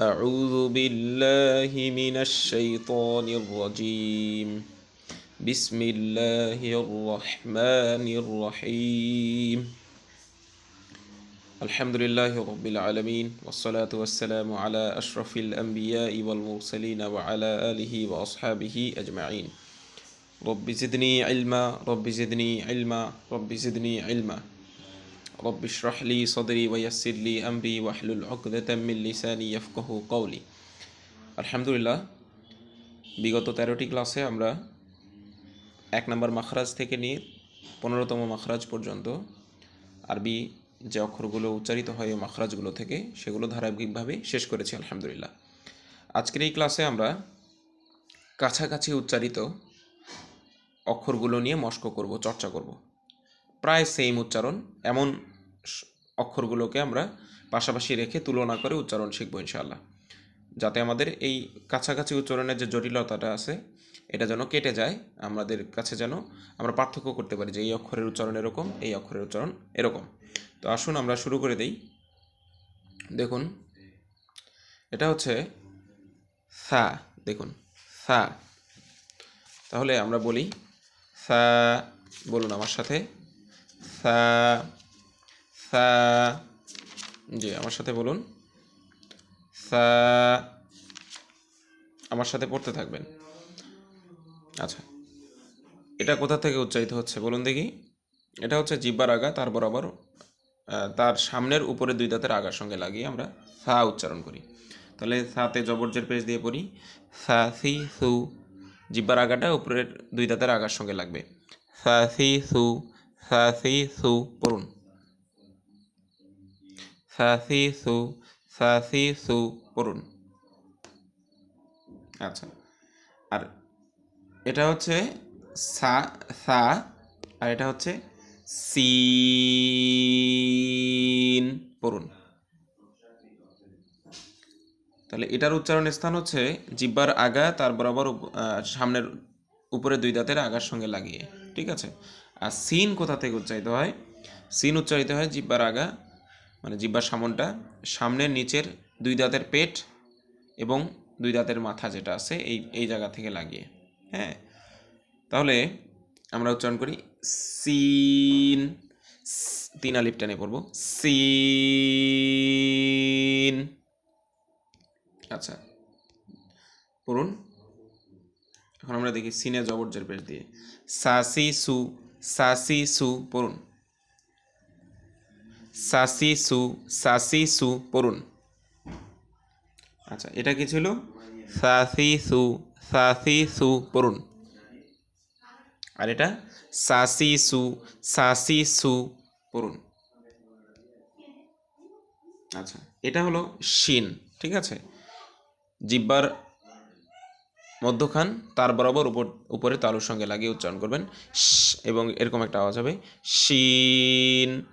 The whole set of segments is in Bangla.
أعوذ بالله من الشيطان الرجيم. بسم الله الرحمن الرحيم. الحمد لله رب العالمين والصلاة والسلام على أشرف الأنبياء والمرسلين وعلى آله وأصحابه أجمعين. رب زدني علما رب زدني علما رب زدني علما. رب اشرح لي صدري ويسر لي أمري واحلل عقدة من لساني يفقه قولي الحمد لله বিগত তেরোটি ক্লাসে আমরা এক নম্বর মাখরাজ থেকে নিয়ে পনেরোতম মাখরাজ পর্যন্ত আরবি যে অক্ষরগুলো উচ্চারিত হয় ওই মাখরাজগুলো থেকে সেগুলো ধারাবাহিকভাবে শেষ করেছি আলহামদুলিল্লাহ আজকের এই ক্লাসে আমরা কাছাকাছি উচ্চারিত অক্ষরগুলো নিয়ে মস্ক করব চর্চা করব প্রায় সেম উচ্চারণ এমন স- অক্ষরগুলোকে আমরা পাশাপাশি রেখে তুলনা করে উচ্চারণ শিখব ইনশাআল্লাহ। যাতে আমাদের এই কাছাকাছি উচ্চারণের যে জটিলতাটা আছে, এটা যেন কেটে যায়, আমাদের কাছে যেন আমরা পার্থক্য করতে পারি যে এই অক্ষরের উচ্চারণ এরকম, এই অক্ষরের উচ্চারণ এরকম। তো আসুন আমরা শুরু করে দেই। দেখুন, এটা হচ্ছে সা, দেখুন, সা। তাহলে আমরা বলি সা, বলুন আমার সাথে। সা সা জি, আমার সাথে বলুন। সা আমার সাথে পড়তে থাকবেন। আচ্ছা এটা কোথা থেকে উচ্চারিত হচ্ছে বলুন দেখি। এটা হচ্ছে জিব্বার আগা, তার বরাবর তার সামনের উপরে দুই দাঁতের আগার সঙ্গে লাগিয়ে আমরা সা উচ্চারণ করি। তাহলে সাতে জবরজের পেজ দিয়ে পড়ি। সা সি সু জিব্বার আগাটা উপরের দুই দাঁতের আগার সঙ্গে লাগবে। সা সি সু সা সি সু পড়ুন। সা সি সু সা পড়ুন। আচ্ছা আর এটা হচ্ছে সা সা, আর এটা হচ্ছে সিন পড়ুন। তাহলে এটার উচ্চারণের স্থান হচ্ছে জিব্বার আগা তার বরাবর সামনের উপরে দুই দাঁতের আগার সঙ্গে লাগিয়ে, ঠিক আছে? আর সিন কোথা থেকে উচ্চারিত হয়? সিন উচ্চারিত হয় জিব্বার আগা মানে জিব্বার সামনটা, সামনের নিচের দুই দাঁতের পেট এবং দুই দাঁতের মাথা যেটা আছে এই এই জায়গা থেকে লাগিয়ে হ্যাঁ? তাহলে আমরা উচ্চারণ করি সিন, তিন আলিপ টেনে পড়ব, সিন। আচ্ছা পড়ুন। এখন আমরা দেখি সিনে জবরজের পেশ দিয়ে সাসি সু সাসি সু, পড়ুন। সাসি সু সাসি সু, পড়ুন। আচ্ছা এটা কি ছিল? সাসি সু সাসি সু, পড়ুন। আর এটা? সাসি সু সাসি সু, পড়ুন। আচ্ছা এটা হলো শিন, ঠিক আছে? জিব্বার মধ্যখান, তার বরাবর উপর, উপরে তালুর সঙ্গে লাগিয়ে উচ্চারণ করবেন। এবং এরকম একটা আওয়াজ হবে। শিন।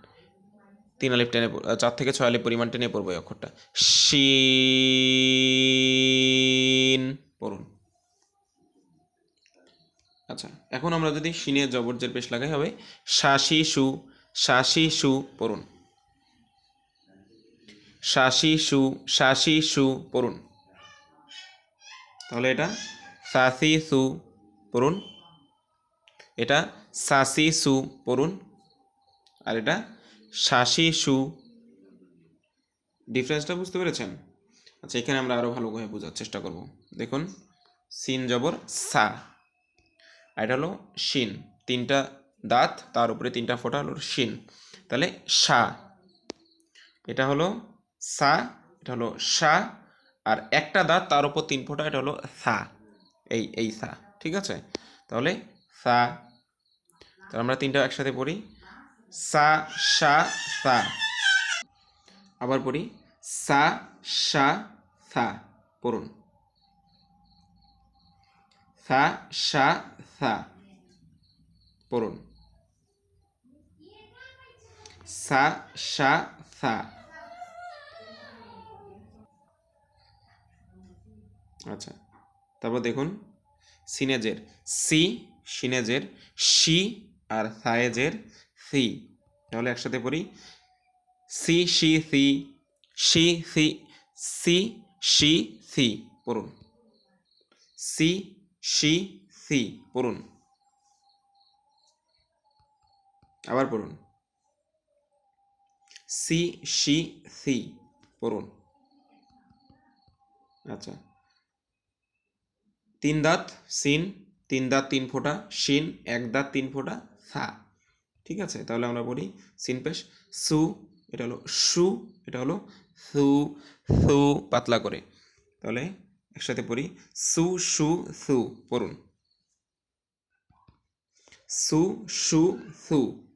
তিন আলিপ টেনে চার থেকে ছয় আলিপ পরিমাণ টেনে পড়ব এই অক্ষরটা। শিন পড়ুন। আচ্ছা এখন আমরা যদি শিনে জবরজের পেশ লাগাই হবে শাসি সু শাসি সু পড়ুন। শাসি সু শাসি সু পড়ুন। তাহলে এটা সাসি সু পড়ুন। এটা সাসি সু পড়ুন। আর এটা শাসি সু। ডিফারেন্সটা বুঝতে পেরেছেন? আচ্ছা এখানে আমরা আরও ভালোভাবে বোঝার চেষ্টা করব। দেখুন, সিন জবর সা। আর এটা হলো শিন। তিনটা দাঁত, তার উপরে তিনটা ফোঁটা হলো শিন। তাহলে সা। এটা হলো সা, এটা হলো সা। আর একটা দাঁত, তার উপর তিন ফোঁটা, এটা হলো সা। এই এই সা। ঠিক আছে? তাহলে সা। তাহলে আমরা তিনটা একসাথে পড়ি। সা সা সা। আবার পড়ি, সা সা সা, পড়ুন। সা সা সা, পড়ুন। সা সা সা। আচ্ছা তারপর দেখুন, সিনেজের, সি, সিনেজের, শি আর সায়েজের সি তাহলে একসাথে পড়ি সি সি সি সি সি সি সি সি পড়ুন সি সি সি পড়ুন আবার পড়ুন সি সি সি পড়ুন আচ্ছা তিন দাঁত সিন তিন দাঁত তিন ফোঁটা শিন এক দাঁত তিন ফোঁটা সা ঠিক আছে? তাহলে আমরা পড়ি সিন পেশ। সু, এটা হলো সু, এটা হলো সু সু, পাতলা করে। তাহলে একসাথে পড়ি। সু সু সু, পড়ুন। সু সু সু,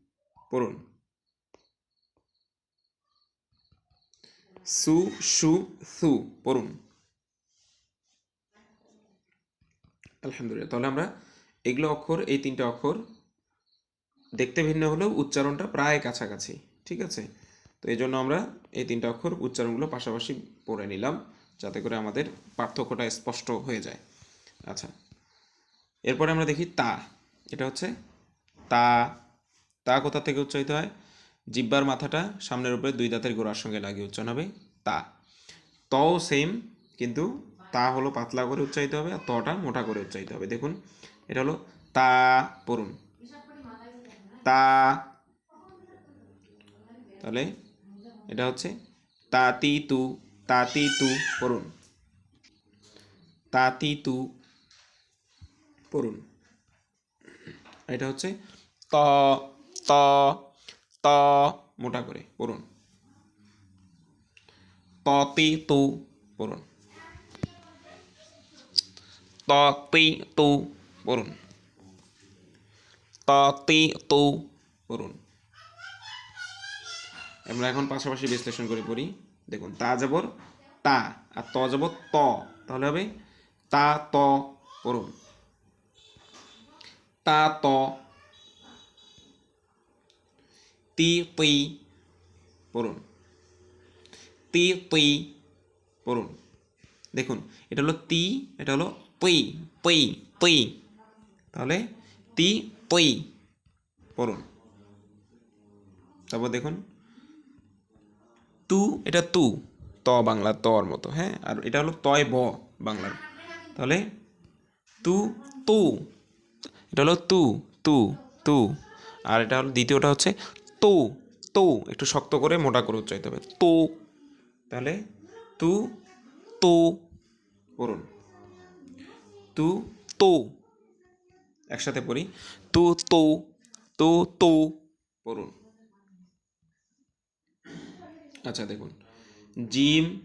পড়ুন। সু সু সু, পড়ুন। আলহামদুলিল্লাহ। তাহলে আমরা এগুলো অক্ষর, এই তিনটা অক্ষর দেখতে ভিন্ন হলেও উচ্চারণটা প্রায় কাছাকাছি, ঠিক আছে? তো এই জন্য আমরা এই তিনটা অক্ষর উচ্চারণগুলো পাশাপাশি পড়ে নিলাম যাতে করে আমাদের পার্থক্যটা স্পষ্ট হয়ে যায়। আচ্ছা এরপরে আমরা দেখি তা। এটা হচ্ছে তা। তা কোথা থেকে উচ্চারিত হয়? জিব্বার মাথাটা সামনের উপরে দুই দাঁতের গোড়ার সঙ্গে লাগিয়ে উচ্চারণ হবে তা। তও সেম, কিন্তু তা হলো পাতলা করে উচ্চারিত হবে আর তটা মোটা করে উচ্চারিত হবে। দেখুন, এটা হলো তা। পড়ুন। তা, তাহলে এটা হচ্ছে তাতি তু তাতি তু পড়ুন। তাতি তু পড়ুন। এটা হচ্ছে ত ত ত, মোটা করে পড়ুন। ততি তু পড়ুন। ততি তু পড়ুন। ততি তু। পড়ুন। আমরা এখন পাশাপাশি বিশ্লেষণ করে পড়ি। দেখুন, তা যাবর তা আর ত যাবর ত। তাহলে হবে তা ত পড়ুন। তা ত তি তুই পড়ুন। তি তুই পড়ুন। দেখুন, এটা হলো তি, এটা হলো তুই তুই তুই তাহলে তি তুই পড়ুন। তারপর দেখুন। তু, এটা তু। ত বাংলা তর মতো হ্যাঁ? আর এটা হলো তয় ব বাংলার। তাহলে তু তু। এটা হলো তু তু তু। আর এটা হলো দ্বিতীয়টা হচ্ছে তু তু। একটু শক্ত করে, মোটা করে উচ্চারিত হবে। তু। তাহলে তু তু। পড়ুন। তু তু। একসাথে পড়ি। তু তু তু তু, পড়ুন। আচ্ছা দেখুন। জিম,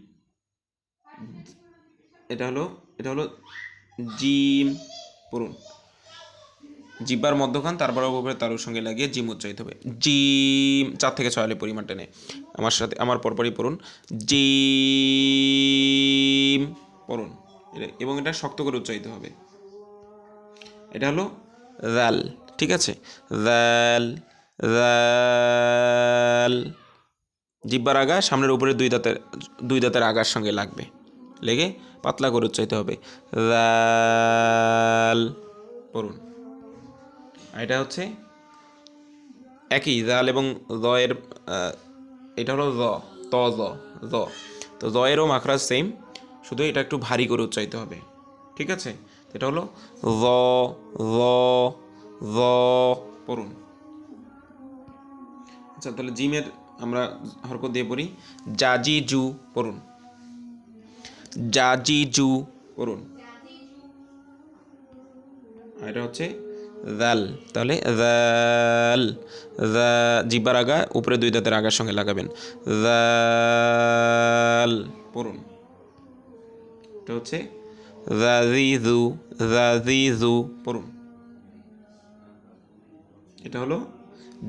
এটা হলো এটা হলো জিম, পড়ুন। জিব্বার মধ্যখান তারপর উপরে তারুর সঙ্গে লাগিয়ে জিম উচ্চারিত হবে। জিম, চার থেকে ছয় আলে পরিমাণ টেনে। আমার সাথে, আমার পরপরই পড়ুন। জিম, পড়ুন। এবং এটা শক্ত করে উচ্চারিত হবে। এটা হলো রাল ঠিক আছে? রাল রাল জিব্বার আগা সামনের উপরে দুই দাঁতের দুই দাঁতের আগার সঙ্গে লাগবে। লেগে পাতলা করে উচ্চারিত হবে। রাল পড়ুন। এটা হচ্ছে একই জাল এবং জয়ের আহ, এটা হলো জ ত জ জ তো জয়েরও মাখরাজ সেম শুধু এটা একটু ভারী করে উচ্চারিত হবে। ঠিক আছে? এটা হলো জ জ জ পড়ুন। আচ্ছা তাহলে জিমের আমরা হরকত দিয়ে পড়ি। জাজি জু পড়ুন। জাজি জু পড়ুন এটা হচ্ছে জাল তাহলে জাল জিব্বার আগা, উপরে দুই দাঁতের আগার সঙ্গে লাগাবেন। জাল পড়ুন। এটা হচ্ছে জাজিজু জাজিজু, পড়ুন। এটা হলো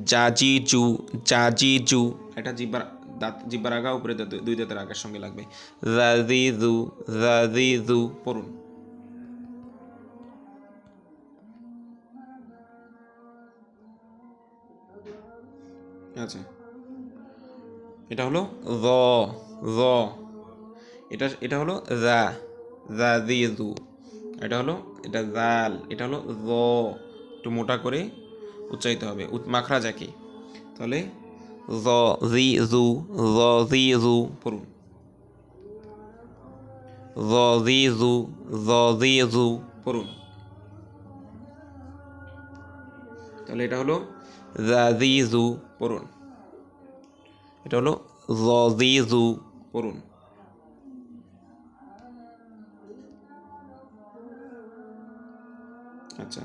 জাজিজু জাজিজু। এটা জিব্বার দাঁত, জিব্বার আগা, উপরে দুই দাঁতের আগার সঙ্গে লাগবে। জাজিজু জাজিজু, পড়ুন। আচ্ছা। এটা হলো র র এটা এটা হলো জা। জা জিজু এটা হলো, এটা জাল এটা হলো জ একটু মোটা করে উচ্চারিত হবে। উত- যাকে তাহলে জ, জি, জু, জ, জি, জু, পড়ুন। যদিজু যদিজু পড়ুন। তাহলে এটা হলো জাজিজু পড়ুন। এটা হলো যদিজু পড়ুন। আচ্ছা।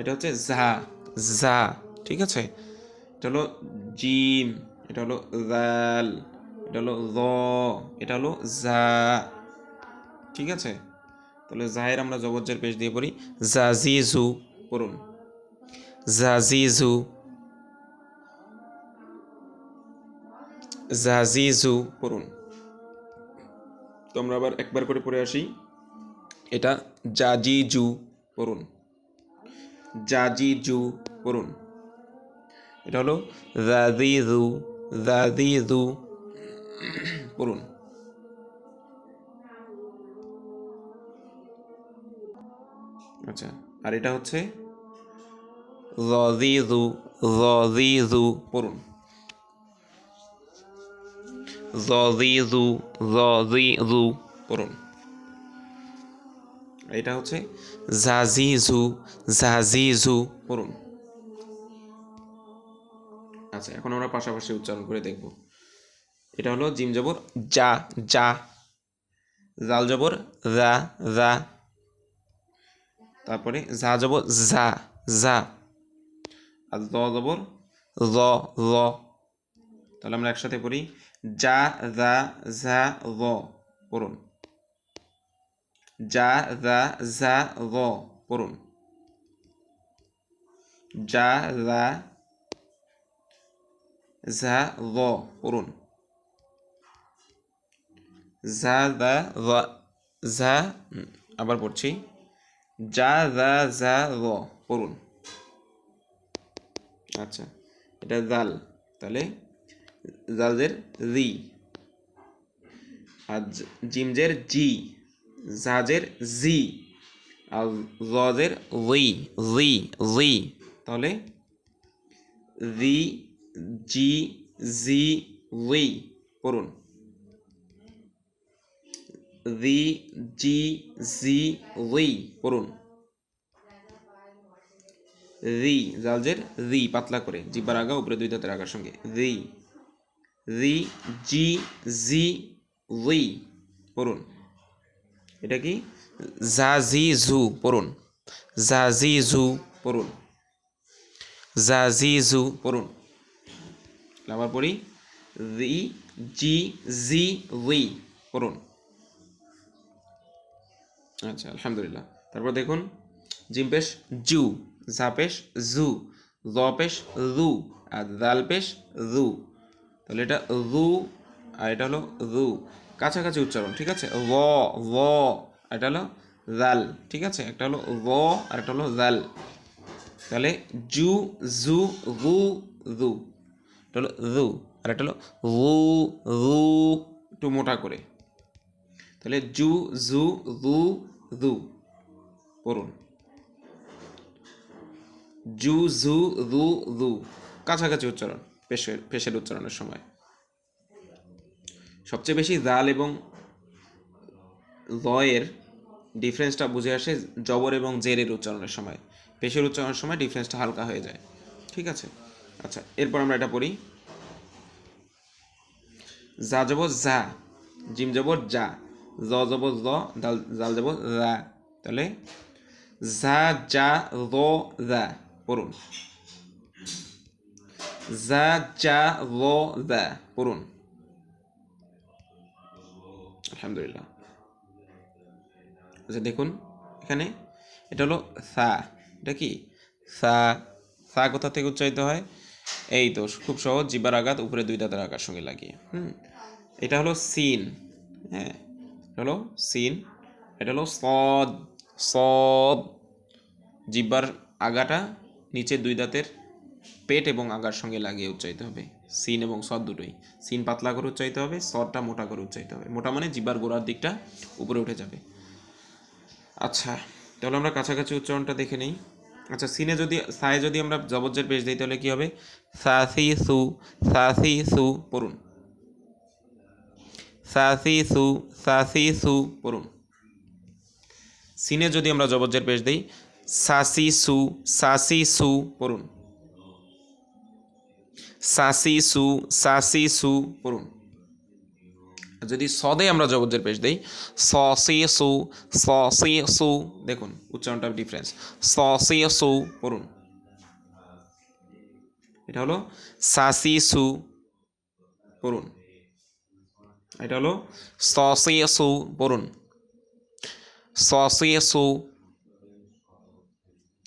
এটা হচ্ছে জা জা, ঠিক আছে? এটা হলো জিম, এটা হলো জাল এটা হলো জ এটা হলো জা, ঠিক আছে? তাহলে জাহের আমরা জবজ্জের পেশ দিয়ে পড়ি। জাজিজু, পড়ুন। জাজিজু জাজিজু, পড়ুন। তো আমরা আবার একবার করে পড়ে আসি। এটা জাজিজু পড়ুন। জাজিজু পড়ুন। এটা হলো জাজিজু জাজিজু পড়ুন। আচ্ছা আর এটা হচ্ছে জজিজু জজিজু পড়ুন। জজিজু জজিজু পড়ুন। এটা হচ্ছে জাজিজু জাজিজু, পড়ুন। আচ্ছা এখন আমরা পাশাপাশি উচ্চারণ করে দেখব। এটা হলো জিম জবর যা যা জাল জবর যা যা তারপরে যা জবর যা যা আর জ জবর ল ল তাহলে আমরা একসাথে পড়ি যা যা যা ল পড়ুন। যা যা যা ল পড়ুন। যা যা যা ল পড়ুন। যা দা যা আবার পড়ছি। যা যা যা ল পড়ুন। আচ্ছা এটা জাল তাহলে জালজের রি। আর জিমজের জি। জাজের জি আর জজের জি জি জি তাহলে জি জি জি জি পড়ুন। জি জি জি জি পড়ুন। রি, জালজের রি, পাতলা করে। জিব্বার আগা, উপরে দুই দাঁতের আগার সঙ্গে। রি রি, জি জি রি পড়ুন। এটা কি? জাজি জু পড়ুন। জাজি জু পড়ুন। জাজি জু পড়ুন আবার পড়ি। রি জি জি রি পড়ুন। আচ্ছা আলহামদুলিল্লাহ। তারপর দেখুন, জিম পেশ, জু। ঝা পেশ, জু। জ পেশ, রু। আর দাল পেশ, রু। তাহলে এটা রু, আর এটা হলো রু। কাছাকাছি উচ্চারণ, ঠিক আছে? ল আর এটা হলো জাল ঠিক আছে? একটা হলো ল আর একটা হলো জাল তাহলে জু জু রু রু এটা হলো রু আর একটা হলো রু রু একটু মোটা করে। তাহলে জু জু রু রু পড়ুন। জু জু রু রু কাছাকাছি উচ্চারণ, পেশের পেশের উচ্চারণের সময়। সবচেয়ে বেশি জাল এবং লয়ের ডিফারেন্সটা বুঝে আসে জবর এবং জেরের উচ্চারণের সময়। পেশের উচ্চারণের সময় ডিফারেন্সটা হালকা হয়ে যায়। ঠিক আছে? আচ্ছা এরপর আমরা এটা পড়ি। যা যাব যা জিম যাব যা জ যাব জ দাল জাল যাব যা তাহলে যা যা র যা পড়ুন যা যা র যা পড়ুন। আলহামদুলিল্লাহ। আচ্ছা দেখুন, এখানে এটা হলো সা, এটা কি? সা সা কোথা থেকে উচ্চারিত হয়? এই তো, খুব সহজ জিবার আঘাত, উপরে দুই দাঁতের আঘাত সঙ্গে লাগিয়ে, হুম? এটা হলো সিন হ্যাঁ? হলো সিন, এটা হলো সদ সদ। জিব্বার আগাটা নিচে দুই দাঁতের পেট এবং আগার সঙ্গে লাগিয়ে উচ্চারিত হবে। সিন এবং সদ দুটোই। সিন পাতলা করে উচ্চারিত হবে সদটা মোটা করে উচ্চারিত হবে। মোটা মানে জিব্বার গোড়ার দিকটা উপরে উঠে যাবে। আচ্ছা তাহলে আমরা কাছাকাছি উচ্চারণটা দেখে নিই। আচ্ছা সিনে যদি, সায়ে যদি আমরা জবজ্জের পেশ দিই, তাহলে কী হবে? সা সি সু সা সি সু পড়ুন। সাসি সু সাসি সু পড়ুন। সিনে যদি আমরা জবজ্জের পেশ দিই সাসি সু সাসি সু পড়ুন। সাসি সু সাসি সু পড়ুন। যদি সদে আমরা জবজ্জের পেশ দিই স সি সু স সি সু দেখুন, উচ্চারণটা ডিফারেন্স স সি সু পড়ুন। এটা হলো সাসি সু পড়ুন। এটা হলো স সি সু পড়ুন। স সি সু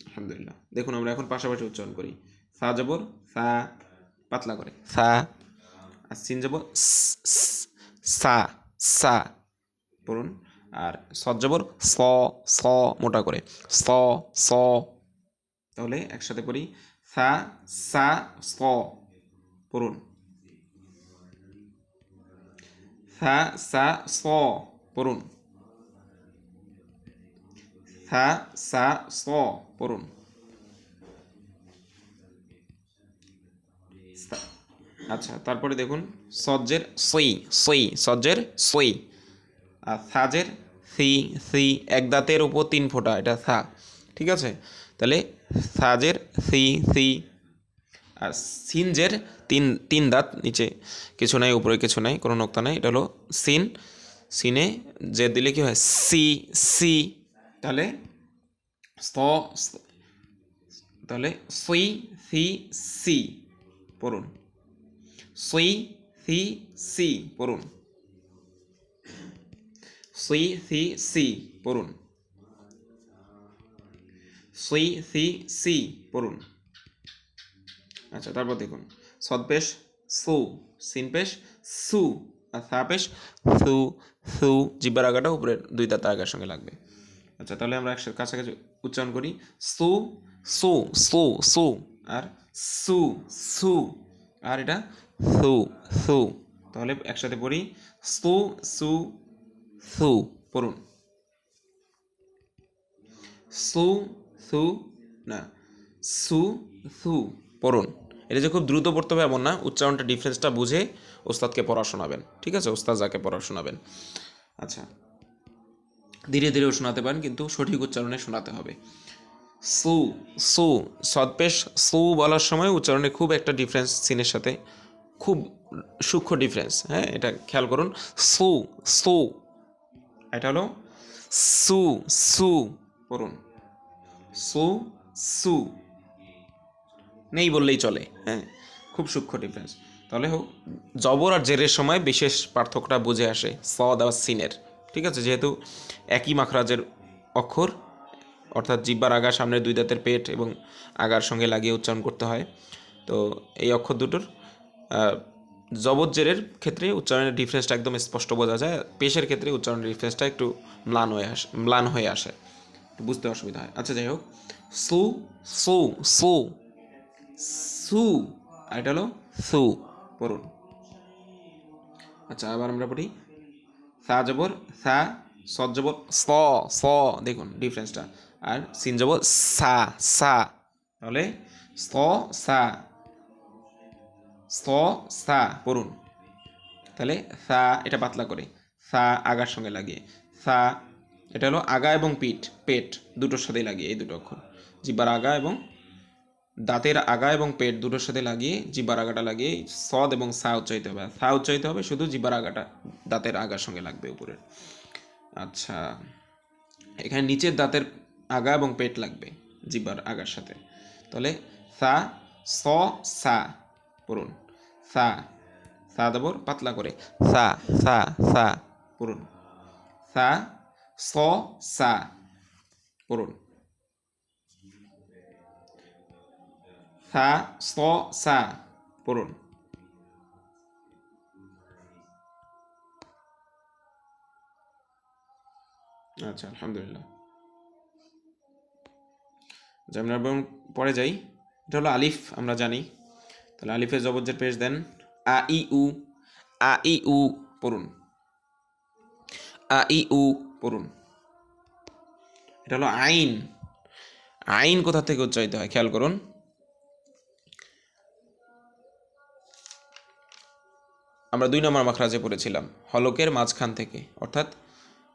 আলহামদুলিল্লাহ। দেখুন, আমরা এখন পাশাপাশি উচ্চারণ করি। সা জবর, সা পাতলা করে। সা। আর সিন জবর স, স, সা সা পড়ুন। আর সদ জবর স স মোটা করে। স স। তাহলে একসাথে পড়ি সা সা স পড়ুন। সা সা স পড়ুন। সা সা স পড়ুন। আচ্ছা তারপরে দেখুন, সজ্জের সই সই সজ্জের সই আর সাজের সি সি, এক দাঁতের উপর তিন ফোঁটা, এটা সা, ঠিক আছে? তাহলে সাজের সি সি, আর সিনজের তিন তিন দাঁত নিচে। কিছু নাই, উপরে কিছু নাই, কোনো নোক্তা নাই, এটা হলো সিন। সিনে যে দিলে কি হয়? সি সি। তাহলে স স- তাহলে সই সি সি, পড়ুন। সই সি সি, পড়ুন। সই সি সি, পড়ুন। সই সি সি, পড়ুন। আচ্ছা তারপর দেখুন। সদপেশ সু সিনপেশ সু, আর সাপেশ সু সু, জিব্বার আগাটা উপরে দুই দাঁত আগার সঙ্গে লাগবে। আচ্ছা তাহলে আমরা একসাথে কাছাকাছি উচ্চারণ করি। সু সু সু সু, আর সু সু, আর এটা সু সু। তাহলে একসাথে পড়ি, সু সু সু, পড়ুন। সু সু, না, সু সু, পড়ুন। এটা যে খুব দ্রুত পড়তে হবে এমন না, উচ্চারণটা ডিফারেন্সটা বুঝে ওস্তাদকে পড়া শোনাবেন, ঠিক আছে? ওস্তাদ যাকে পড়া শোনাবেন। আচ্ছা। ধীরে ধীরেও শোনাতে পারেন, কিন্তু সঠিক উচ্চারণে শোনাতে হবে। সু সু সদপেশ সু বলার সময় উচ্চারণে খুব একটা ডিফারেন্স সিনের সাথে খুব সূক্ষ্ম ডিফারেন্স হ্যাঁ? এটা খেয়াল করুন। সু সু। এটা হলো সু সু। করুন সু সু। নেই বললেই চলে হ্যাঁ? খুব সূক্ষ্ম ডিফারেন্স তাহলে হোক, জবর আর জেরের সময় বিশেষ পার্থক্যটা বুঝে আসে সদ আর সিনের, ঠিক আছে? যেহেতু একই মাখরাজের অক্ষর, অর্থাৎ জিব্বার আগা সামনের দুই দাঁতের পেট এবং আগার সঙ্গে লাগিয়ে উচ্চারণ করতে হয়। তো এই অক্ষর দুটোর আহ, জবর জেরের ক্ষেত্রে উচ্চারণের ডিফারেন্সটা একদম স্পষ্ট বোঝা যায়। পেশের ক্ষেত্রে উচ্চারণের ডিফারেন্সটা একটু ম্লান হয়ে আসে ম্লান হয়ে আসে। বুঝতে অসুবিধা হয়। আচ্ছা যাই হোক। সু সু সু সু। আর এটা হলো সু। পড়ুন। আচ্ছা আবার আমরা পড়ি। সা জবর সা সদ স স। দেখুন ডিফারেন্সটা আর সিন জবর সা সা। তাহলে স সা। স সা। পড়ুন। তাহলে সা এটা পাতলা করে। সা আগার সঙ্গে লাগিয়ে। সা এটা হলো আগা এবং পিঠ পেট দুটোর সাথেই লাগিয়ে এই দুটো অক্ষর। জিব্বার আগা এবং দাঁতের আগা এবং পেট দুটোর সাথে লাগিয়ে জিব্বার আগাটা লাগিয়ে সদ এবং সা উচ্চারিত হবে। সা উচ্চারিত হবে শুধু জিব্বার আগাটা দাঁতের আগার সঙ্গে লাগবে উপরের আচ্ছা এখানে নিচের দাঁতের আগা এবং পেট লাগবে জিব্বার আগার সাথে। তাহলে সা স সা। পড়ুন। সা সা দেবর পাতলা করে। সা সা সা পড়ুন। সা, স, সা পড়ুন। সা, স, সা পড়ুন। আচ্ছা আলহামদুলিল্লাহ। আমরা পরে যাই, এটা হলো আলিফ, আমরা জানি। তাহলে আলিফের জবজ্জের পেশ দেন। আ ই উ, আ ই উ পড়ুন। আ ই উ পড়ুন। এটা হলো আইন। আইন কোথা থেকে উচ্চারিত হয়? খেয়াল করুন। আমরা দুই নম্বর মাখরাজে পড়েছিলাম, হলকের মাঝখান থেকে। অর্থাৎ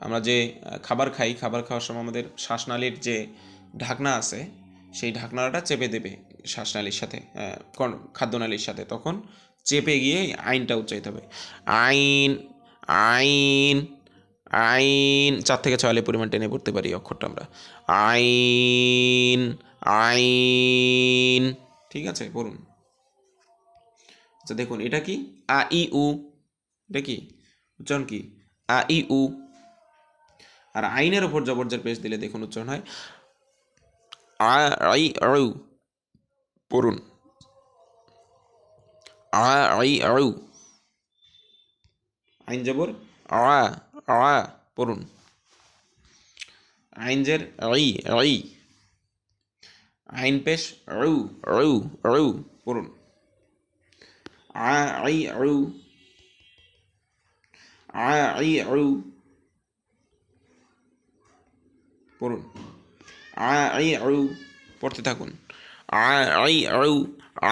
আমরা যে খাবার খাই, খাবার খাওয়ার সময় আমাদের শ্বাসনালীর যে ঢাকনা আছে সেই ঢাকনাটা চেপে দেবে শ্বাসনালীর সাথে খাদ্যনালীর সাথে। তখন চেপে গিয়ে আইনটা উচ্চারিত হবে। আইন আইন আইন, চার থেকে ছয় আলি পরিমাণ টেনে পড়তে পারি অক্ষরটা আমরা। আইন আইন, ঠিক আছে, পড়ুন। আচ্ছা দেখুন, এটা কি? আ, ই, উ, এটা কি? উচ্চারণ কি? আ, ই, উ। আর আইনের ওপর জবরজের পেশ দিলে দেখুন উচ্চারণ হয়। আ আই আউ পড়ুন। আ আই আউ আইন জবর? আ আ পড়ুন। আইন জের? আই আই আইন পেশ? আউ আউ আউ পড়ুন। আ আই আউ আ আই আউ পড়ুন। আই আউ পড়তে থাকুন। আ আই আউ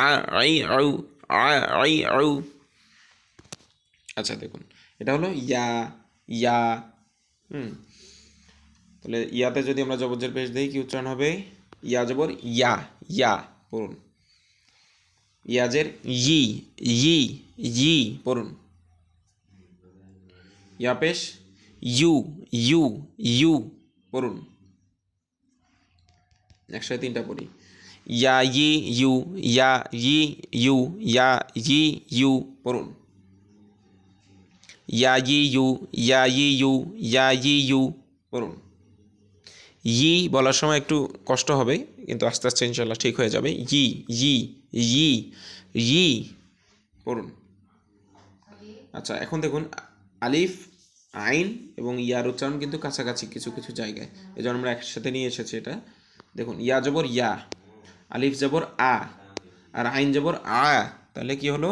আ আই আউ আ আই আউ আচ্ছা দেখুন, এটা হলো ইয়া ইয়া, হুম। তাহলে ইয়াতে যদি আমরা জবরজের পেশ দিই কি উচ্চারণ হবে? ইয়া জবর, ইয়া ইয়া, পড়ুন। ইয়াজের ই ই ই, পড়ুন। ইয়া পেশ ইউ ইউ ইউ, পড়ুন। একসাথে তিনটা পড়ি। ইয়া ই ইউ, ইয়া ই ইউ, ইয়া ই ইউ পড়ুন। ইয়া ই ইউ, ইয়া ই ইউ, ইয়া ই ইউ পড়ুন। ই বলার সময় একটু কষ্ট হবে, কিন্তু আস্তে আস্তে ইনশাল্লাহ ঠিক হয়ে যাবে। ই ই ই ই পড়ুন। আচ্ছা এখন দেখুন, আলিফ, আইন এবং ইয়ার উচ্চারণ কিন্তু কাছাকাছি কিছু কিছু জায়গায়। এই জন্য আমরা একসাথে নিয়ে এসেছি এটা। দেখুন, ইয়া জবর ইয়া, আলিফ জবর আ, আর আইন জবর আ, তাহলে কি হলো?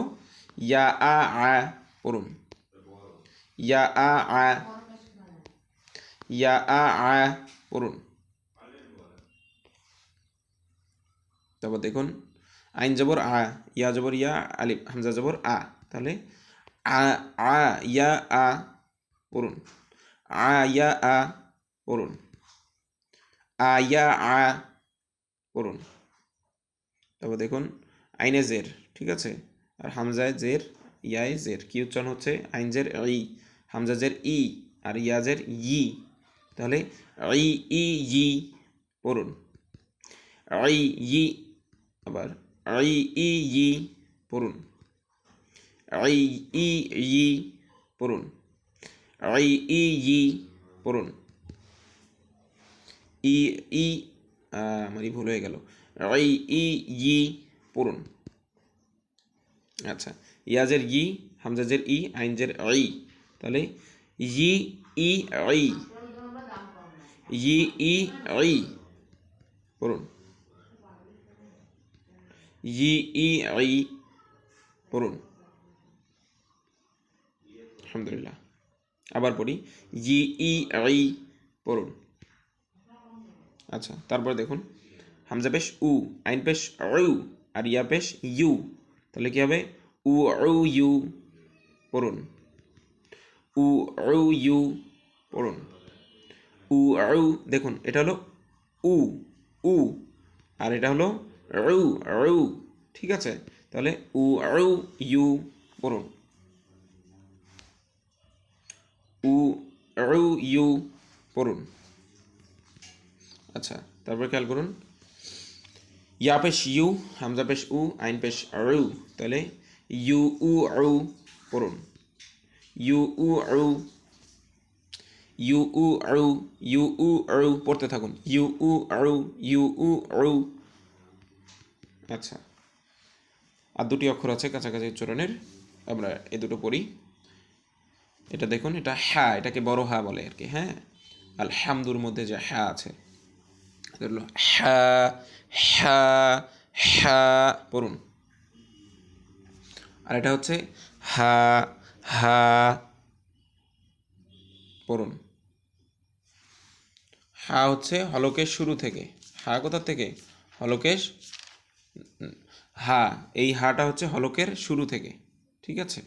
ইয়া আ আ, পড়ুন। ইয়া আ আ, ইয়া আ আ, পড়ুন। তারপর দেখুন, আইন জবর আ, ইয়া জবর ইয়া, আলিফ, হামজা জবর আ, তাহলে আ আ, ইয়া, আ, পড়ুন। আ, ইয়া, আ, পড়ুন। আ ইয়া আ পড়ুন তারপর দেখুন, আইনে জের, ঠিক আছে? আর হামজায় জের, ইয়ায় জের। কি উচ্চারণ হচ্ছে? আইন জের, ই। হামজা জের, ই। আর ইয়াজের ই। তাহলে ই ই ই পড়ুন। আই ই, আবার আই ই ই পড়ুন। আই ই ই পড়ুন। আই ই ই পড়ুন। ই ই আমারই ভুল হয়ে গেল। আই ই ই, পড়ুন। আচ্ছা ইয়াজের ই, হামজাজের ই, আইনজের আই তাহলে ই E I E E I পড়ুন। ই ই আই পড়ুন। আলহামদুলিল্লাহ। আবার পড়ি। ই ই আই পড়ুন। আচ্ছা তারপর দেখুন। হামজা পেশ উ, আইন পেশ উ, আর ইয়া পেশ ইউ। তাহলে কি হবে? উ উ, ইউ, পড়ুন। উ উ, ইউ, পড়ুন। উ উ, দেখুন, এটা হলো উ উ, আর এটা হলো উ উ, ঠিক আছে? তাহলে উ উ, ইউ, পড়ুন। উ উ, ইউ, পড়ুন। আচ্ছা তারপর খেয়াল করুন। ইয়া পেশ ইউ, হামজা পেশ উ, আইন পেশ উ, তাহলে ইউ উ উ পড়ুন। ইউ উ উ, ইউ উ উ, ইউ উ উ পড়তে থাকুন। ইউ উ উ, ইউ উ উ। আচ্ছা আর দুটি অক্ষর আছে কাছাকাছি উচ্চারণের, আমরা এ দুটো পড়ি। এটা দেখুন, এটা হ্যাঁ এটাকে বড় হ্যাঁ বলে আর কি হ্যাঁ? আলহামদুর মধ্যে যে হ্যাঁ আছে। হলো হ্যাঁ হ্যাঁ হ্যাঁ পড়ুন। আর এটা হচ্ছে হা হা পড়ুন। হা হচ্ছে হলকের শুরু থেকে। হা কোথা থেকে? হলকেশ হা, এই হাটা হচ্ছে হলকের শুরু থেকে, ঠিক আছে?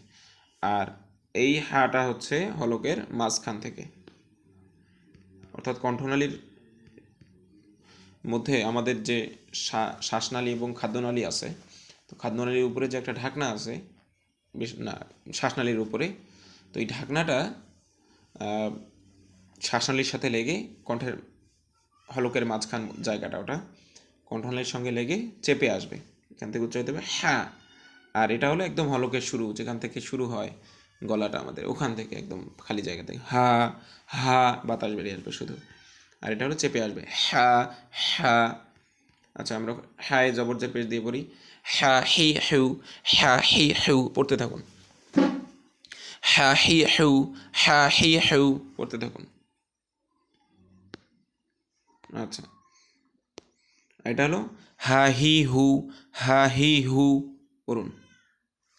আর এই হাটা হচ্ছে হলকের মাঝখান থেকে। অর্থাৎ কণ্ঠনালীর মধ্যে আমাদের যে শ্বা- শ্বাসনালী এবং খাদ্যনালী আছে, তো খাদ্যনালীর উপরে যে একটা ঢাকনা আছে, বেশ, না, শ্বাসনালীর উপরে, তো এই ঢাকনাটা শ্বাসনালীর সাথে লেগে কণ্ঠের হলকের মাঝখান জায়গাটা ওটা, কণ্ঠনালীর সঙ্গে লেগে চেপে আসবে। এখান থেকে উচ্চারিত হবে হ্যাঁ। আর এটা হলো একদম হলকের শুরু, যেখান থেকে শুরু হয় গলাটা আমাদের, ওখান থেকে একদম খালি জায়গা থেকে হা হা, বাতাস বেরিয়ে আসবে শুধু। আর এটা হলো চেপে আসবে। হা হা। আচ্ছা আমরা হ্যাঁ জবরজের পেজ দিয়ে পড়ি। হ্যাঁ হি হেউ হ্যাঁ হি হেউ পড়তে থাকুন। হ্যাঁ হি হেউ হ্যাঁ হি হেউ পড়তে থাকুন। আচ্ছা। এটা হলো হা, হি, হু। হা, হি, হু। পড়ুন।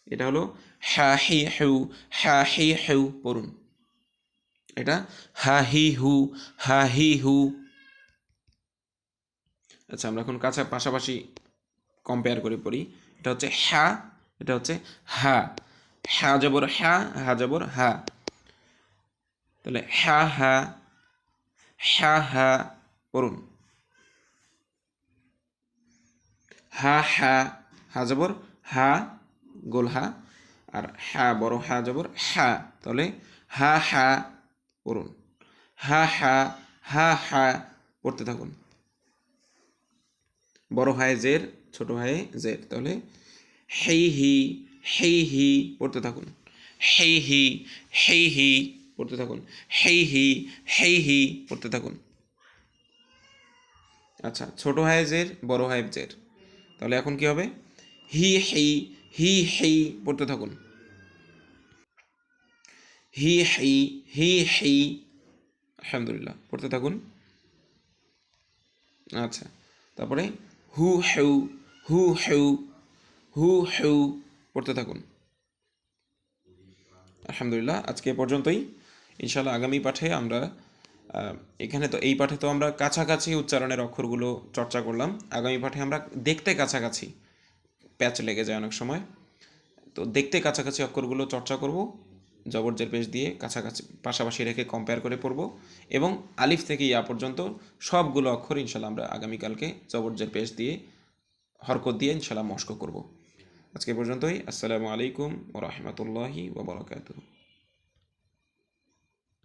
এটা হলো হা, হি হেউ হা, হি হেউ পড়ুন। এটা হা হি হু, হা হি হু। আচ্ছা আমরা এখন কাছা পাশাপাশি কম্পেয়ার করে পড়ি। এটা হচ্ছে হ্যা এটা হচ্ছে হা। হ্যা জবর হ্যা হা জবর হা। তাহলে হ্যা হা হ্যা হা, পড়ুন। হা হা হা জবর, হা, গোল হা। আর হা, বড় হা, জবর, হা। তাহলে হা হা পড়ুন। হা হা হা হা পড়তে থাকুন। বড় হায় জের, ছোট হায়ে জের। তাহলে হেই হি হেই হি পড়তে থাকুন। হেই হি হেই হি পড়তে থাকুন। হেই হি হেই হি পড়তে থাকুন। আচ্ছা ছোট হায় জের, বড় হায় জের। তাহলে এখন কি হবে? হি হেই হি হেই পড়তে থাকুন। হি হেই হি হেই আলহামদুলিল্লাহ, পড়তে থাকুন। আচ্ছা তারপরে হু হেউ হু হেউ হু হেউ পড়তে থাকুন। আলহামদুলিল্লাহ, আজকে পর্যন্তই। ইনশাল্লাহ আগামী পাঠে আমরা এখানে তো এই পাঠে তো আমরা কাছাকাছি উচ্চারণের অক্ষরগুলো চর্চা করলাম। আগামী পাঠে আমরা দেখতে কাছাকাছি, প্যাচ লেগে যায় অনেক সময়। তো দেখতে কাছাকাছি অক্ষরগুলো চর্চা করব। জবরজের পেশ দিয়ে কাছাকাছি, পাশাপাশি রেখে কম্পেয়ার করে পড়ব এবং আলিফ থেকে ইয়া পর্যন্ত সবগুলো অক্ষর ইনশাল্লাহ আমরা আগামীকালকে জবরজের পেশ দিয়ে, হরকত দিয়ে ইনশাল্লাহ মস্ক করব। আজকে পর্যন্তই, আসসালামু আলাইকুম ও রহমতুল্লাহি ওবরাকাতুহ